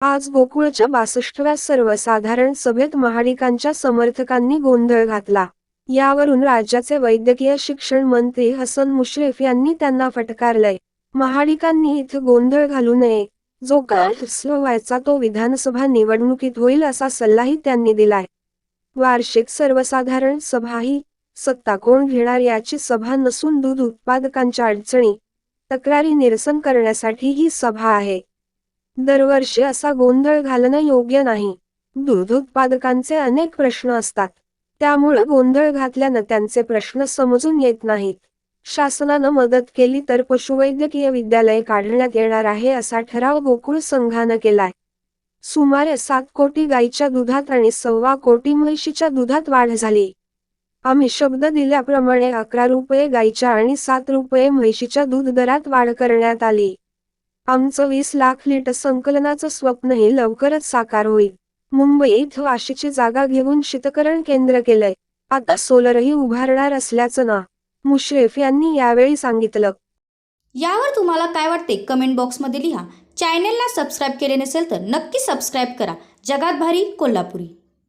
आज गोकुळच्या बासष्टव्या सर्वसाधारण सभेत महाडिकांच्या समर्थकांनी गोंधळ घातला. यावरून राज्याचे वैद्यकीय शिक्षण मंत्री हसन मुश्रीफ यांनी त्यांना फटकारलंय. महाडिकांनी इथं गोंधळ घालू नये. जो काळ व्हायचा तो विधानसभा निवडणुकीत होईल असा सल्लाही त्यांनी दिलाय. वार्षिक सर्वसाधारण सभा ही सत्ता कोण घेणार याची सभा नसून दूध उत्पादकांच्या अडचणी तक्रारी निरसन करण्यासाठी ही सभा आहे. दरवर्षी असा गोंधळ घालणं योग्य नाही. दूध उत्पादकांचे अनेक प्रश्न असतात. त्यामुळे गोंधळ घातल्यानं त्यांचे प्रश्न समजून येत नाहीत. शासनानं मदत केली तर पशुवैद्यकीय विद्यालय काढण्यात येणार आहे असा ठराव गोकुळ संघानं केलाय. सुमारे सात कोटी गाईच्या दुधात आणि सव्वा कोटी म्हैशीच्या दुधात वाढ झाली. आम्ही शब्द दिल्याप्रमाणे अकरा रुपये गाईच्या आणि सात रुपये म्हैशीच्या दूध दरात वाढ करण्यात आली. आमचं वीस लाख लिटर संकलनाचं स्वप्नही लवकरच साकार होईल. मुंबईत वाशीची जागा घेऊन शीतकरण केंद्र केलंय. आता सोलरही उभारणार असल्याचं ना मुश्रेफ यांनी यावेळी सांगितलं. यावर तुम्हाला काय वाटते? कमेंट बॉक्समध्ये लिहा. चॅनेलला सबस्क्राईब केले नसेल तर नक्की सबस्क्राईब करा. जगात भारी कोल्हापुरी.